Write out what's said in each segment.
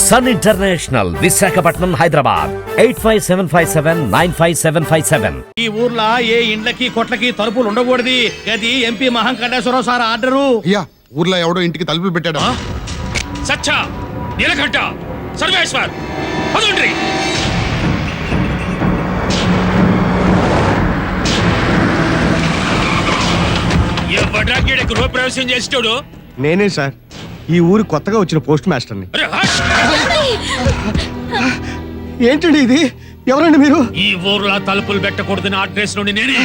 Sun International Visakhapatnam Hyderabad eight five seven five seven nine five seven five seven ఈ ఊర్లో ఏ ఇండ్లకి కొట్లకి తలుపులు ఉండకూడదు. అది ఎంపీ మహంకండేశ్వరరావు సార్ ఆర్డరు. అయ్యా ఊర్లో ఎవడో ఇంటికి తలుపులు పెట్టాడు? సచ్చ నీలకంఠ సర్వేశ్వర్ పదండ్రి. ఎవడ్రా గీడకు గృహ ప్రవేశం చేసేటోడు? నేనే సార్. ఈ ఊరు కొత్తగా వచ్చిన పోస్ట్ మాస్టర్ని. ఏంటండి ఇది? ఎవరండి మీరు? ఈ ఊర్లో తలుపులు పెట్టకూడదని అడ్రస్ నుండి నేనే.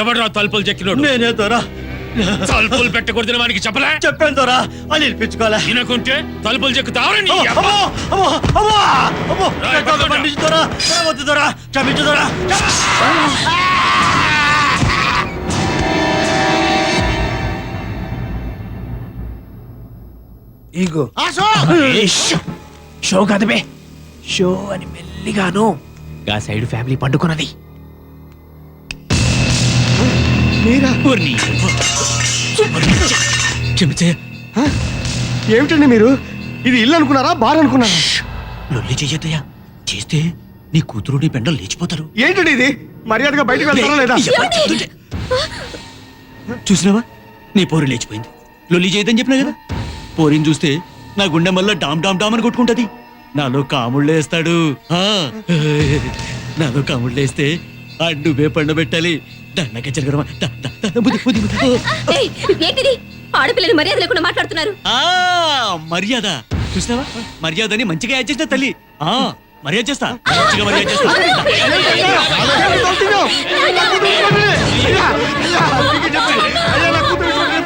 ఎవడ్రా తలుపులు చెక్కినోడు? నేనే తోరా తలుపులు పెట్టకూడదని వానికి చెప్పలే? చెప్పాను తోరా అని నిలిపించుకోలే వినకుంటే తలుపులు చెక్కుతావని వద్దు క్షమించు తోరా ఈగో. షో కాదు బే. షో అని మెల్లిగాను గా సైడ్ ఫ్యామిలీ పండుకున్నది. మీరా? ఊర్ని. క్షమించయ్య. హ? ఏమిటండి మీరు? ఇది ఇల్లు అనుకున్నారా బార్ అనుకున్నారా? లొల్లి చెయ్యొద్దయ్యా. చేస్తే నీ కూతురు నీ పెండలు లేచిపోతారు. ఏంటండి ఇది? మర్యాదగా బయటకు వెళ్తారా లేదా? చెప్తుంటే? చూసినావా? నీ పోరు లేచిపోయింది. లొల్లి చేయదని చెప్పినా కదా? పోరిని చూస్తే నా గుండె మళ్ళా డామ్ డామ్ డామ్ అని కొట్టుకుంటది. నాలో కాముళ్ళేస్తాడు ఆ, నాలో కాముళ్ళేస్తే ఆ నువ్వే పండబెట్టాలి దండక. ఏయ్, ఏంటిది ఆడపిల్లని మర్యాద లేకుండా మాట్లాడుతున్నారు ఆ మర్యాద చూసినావా మర్యాదని మంచిగా యాడ్ చేసిన తల్లి ఆ మర్యాద చేస్తా మంచిగా మర్యాద చేస్తా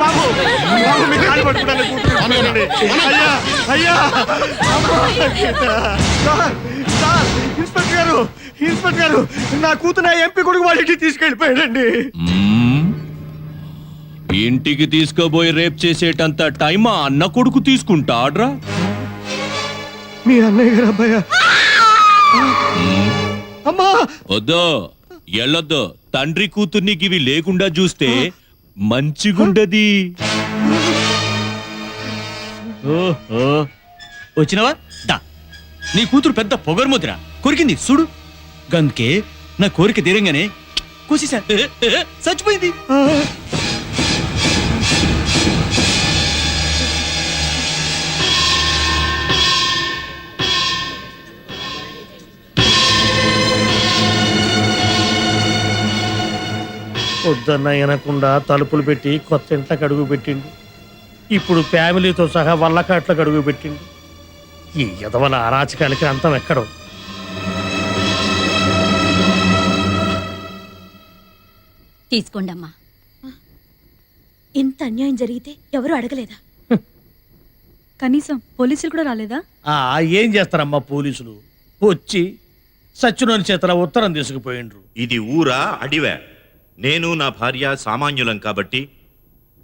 బాబు. బాబు, మీ కాలు పట్టుకుంటాను. అయ్యా, అయ్యా. సార్, సార్, ఇన్స్పెక్టర్ గారు ఇన్స్పెక్టర్ గారు నా కూతురు ఎంపీ కొడుకు వాళ్ళ ఇంటికి తీసుకెళ్ళిపోయాడండి. ఇంటికి తీసుకుపోయి రేప్ చేసేటంత టైం ఆ అన్న కొడుకు తీసుకుంటాడ్రా? మీ అన్నయ్య గారు అబ్బాయ. అమ్మా. వద్దో ఎల్లొద్దు. తండ్రి కూతుర్ని ఇవి లేకుండా చూస్తే మంచిగుండది. ఓహో. వచ్చినావా? దా. నీ కూతురు పెద్ద పొగర్ముద్ర కొరికింది చూడు. గందుకే నా కోరిక తీరంగానే. కూసేసా. చచ్చిపోయింది వద్దన్న వినకుండా తలుపులు పెట్టి కొత్త ఇంట్లోకి అడుగు పెట్టిండు. ఇప్పుడు ఫ్యామిలీతో సహా వల్లకాట్లకు అడుగు పెట్టిండు. ఈ యదవల అరాచకానికి అంతం ఎక్కడో? తీసుకోండి అమ్మా ఇంత అన్యాయం జరిగితే ఎవరు అడగలేదా? కనీసం పోలీసులు కూడా రాలేదా? ఆ ఏం చేస్తారమ్మా పోలీసులు? వచ్చి సచ్చినోని చేతల ఉత్తరం తీసుకుపోయిండ్రు. ఇది ఊరా అడివా నేను నా భార్య సామాన్యులం కాబట్టి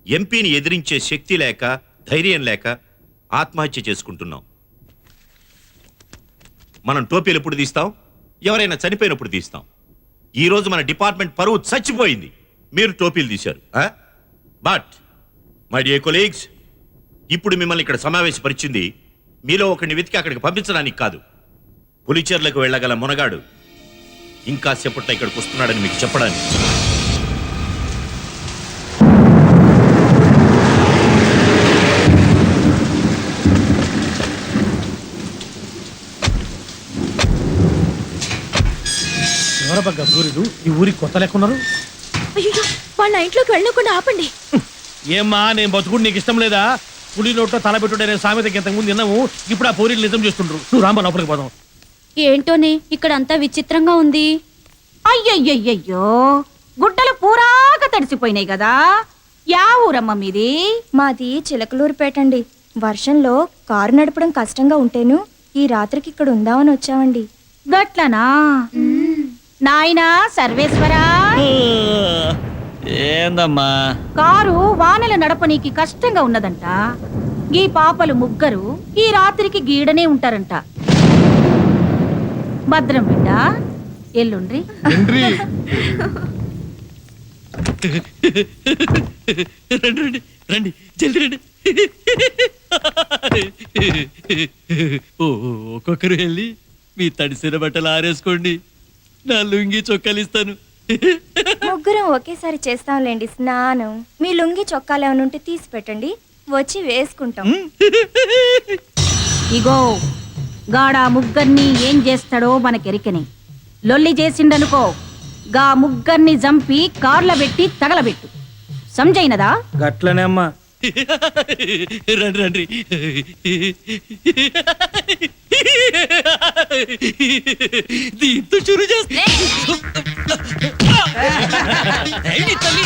ఎంపీని ఎదిరించే శక్తి లేక ధైర్యం లేక ఆత్మహత్య చేసుకుంటున్నాం. మనం టోపీలు ఎప్పుడు తీస్తాం? ఎవరైనా చనిపోయినప్పుడు తీస్తాం. ఈరోజు మన డిపార్ట్మెంట్ పరువు చచ్చిపోయింది. మీరు టోపీలు తీశారు బట్ మై డియర్ కొలీగ్స్ ఇప్పుడు మిమ్మల్ని ఇక్కడ సమావేశపరిచింది మీలో ఒకరిని వెతికి అక్కడికి పంపించడానికి కాదు. పులిచెర్లకు వెళ్ళగల మునగాడు ఇంకా సేపట్లో ఇక్కడికి వస్తున్నాడని మీకు చెప్పడానికి. ఎవరబగ్గ సూర్యుడు ఈ ఊరికి కొత్త లెక్కున్నారు? అయ్యో వాళ్ళ ఇంట్లోకి వెళ్ళకుండా ఆపండి. ఏమ్మా నేను బతుకుడు నీకు ఇష్టం లేదా? పులి నోట్లో తల పెట్టుడనే సామెతకి ఇంతకు ముందు విన్నాము. ఇప్పుడు ఆ పోరీలు నిజం చేస్తుండ్రు. నువ్వు రాంబ లోపలికి పోదాం. ఏంటోనే ఇక్కడ అంతా విచిత్రంగా ఉంది. అయ్యయ్యయ్యో గుడ్డలు పూరాగా తడిసిపోయినాయి కదా. యా ఊరమ్మ మీది? మాది చిలకలూరుపేటండి వర్షంలో కారు నడపడం కష్టంగా ఉంటేను ఈ రాత్రికి ఇక్కడ ఉందామని వచ్చామండి. గట్లనా? నాయనా సర్వేశ్వరా. ఏందమ్మా? కారు వానల నడపనీకి కష్టంగా ఉన్నదంట. ఈ పాపలు ముగ్గురు ఈ రాత్రికి గీడనే ఉంటారంట. భద్రం బిడ్డ ఎల్లుండ్రి. రండి రండి రండి జల్ది రండి. ఓ ఒక్కొక్కరు వెళ్ళి మీ తడిసిన బట్టలు ఆరేసుకోండి. నా లుంగి చొక్కాలిస్తాను. ముగ్గురం ఒకేసారి చేస్తాంలేండి స్నానం. మీ లుంగి చొక్కాలు ఏమైనా ఉంటే తీసి పెట్టండి వచ్చి వేసుకుంటాం. ఇగో గాడా ముగ్గర్ని ఏం చేస్తాడో మనకెరికని. లొల్లి చేసిండనుకో గా ముగ్గర్ని జంపి కార్ల పెట్టి తగలబెట్టు. సంజైనదా గట్లనే అమ్మా. రండి రండి. దీంతో చురు చేస్తా. తల్లి.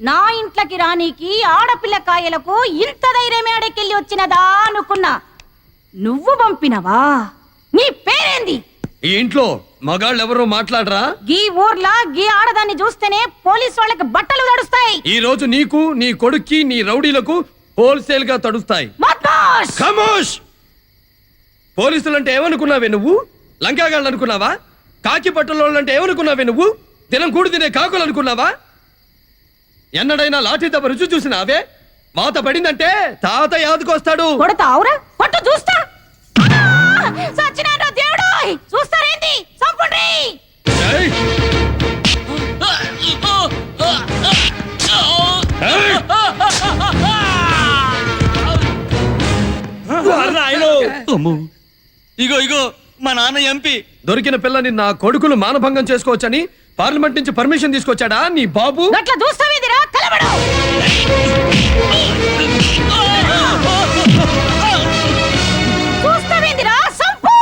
నా ఇంట్లోకి రానీకి ఆడపిల్ల కాయలకు ఇంత ధైర్యం ఏడకెళ్ళి వచ్చినదా అనుకున్నా. నువ్వు పంపినవా? నీ పేరేంది? ఈ ఇంట్లో మగాళ్ళు ఎవరో మాట్లాడరా? గీ ఊర్లా గీ ఆడదాన్ని చూస్తేనే పోలీస్ వాళ్ళకి బట్టలు తడుస్తాయి. ఈ రోజు నీకు నీ కొడుక్కి నీ రౌడీలకు హోల్సేల్గా తడుస్తాయి! ఖమోష్! పోలీసులంటే ఏమనుకున్నావే నువ్వు? లంకాగాళ్ళు అనుకున్నావా కాకి పట్టులోళ్ళంటే ఏమనుకున్నావే నువ్వు? దినం కూడి తినే కాకులు అనుకున్నావా ఎన్నడైనా లాఠీ దెబ్బ రుచి చూసినావే? వాత పడిందంటే తాత యాదకొస్తాడు కొడతావురా కొట్టు చూస్తా! సచ్చినాడు దేవుడు! ఇగో ఇగో మా నాన్న ఎంపీ. దొరికిన పిల్లని నా కొడుకులు మానభంగం చేసుకోవచ్చని పార్లమెంట్ నుంచి పర్మిషన్ తీసుకొచ్చాడా నీ బాబు? గట్ల చూస్తావేదిరా కలబడు చూస్తావేందిరా సంపు!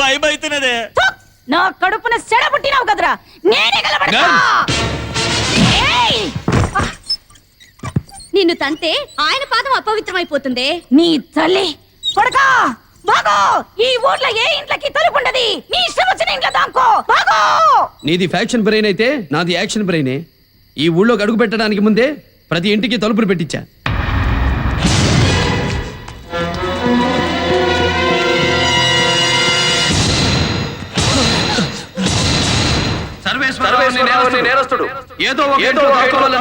భయం అవుతున్నదే తుక్! నా కడుపున సెడ పుట్టినావు కదరా. నేనే కలబడతా! ఏయ్! నిన్ను తంతే ఆయన పాదం అపవిత్రమైపోతుంది. నీ తల్లి! కొడకా బాగో! ఈ ఊర్లో ఏ ఇంట్లోకి తలుపుండది? నీ ఇష్టం వచ్చిన ఇంట్లో దాంకో బాగో! నీది ఫ్యాక్షన్ బ్రెయిన్ అయితే నాది యాక్షన్ బ్రెయినే. ఈ ఊళ్ళోకి అడుగు పెట్టడానికి ముందే ప్రతి ఇంటికి తలుపులు పెట్టించా. నేరస్తుడు. ఏదో ఒక ఏదో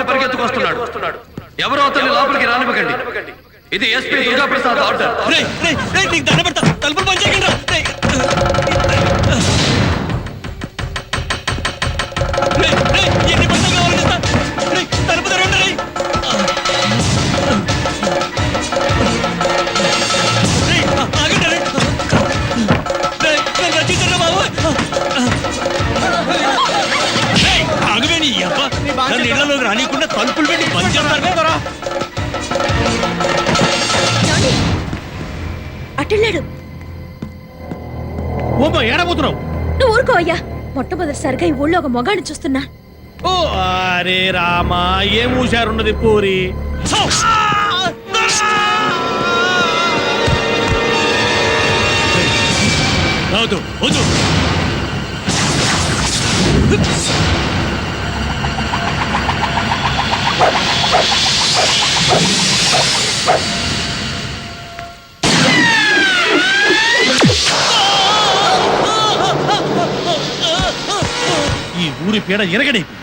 పరిగెత్తుకొస్తున్నాడు. ఎవరో అతన్ని లోపలికి రానివ్వకండి. ఇది ఎస్పీ దుర్గాప్రసాద్ ఆర్డర్. రేయ్, రేయ్, రేయ్, నీకు దండ పెడతా. తలుపులు పని చేయకండి ఓమో ఏడబోతున్నావు? నువ్వు ఊరుకో అయ్యా. మొట్టమొదటిసారిగా ఈ ఊళ్ళో ఒక మొగాడిని చూస్తున్నా. ఓ అరే రామా ఏం ఊశారున్నది పూరి? వద్దు. ఈ இப்ப இடம் இறகடைப்பு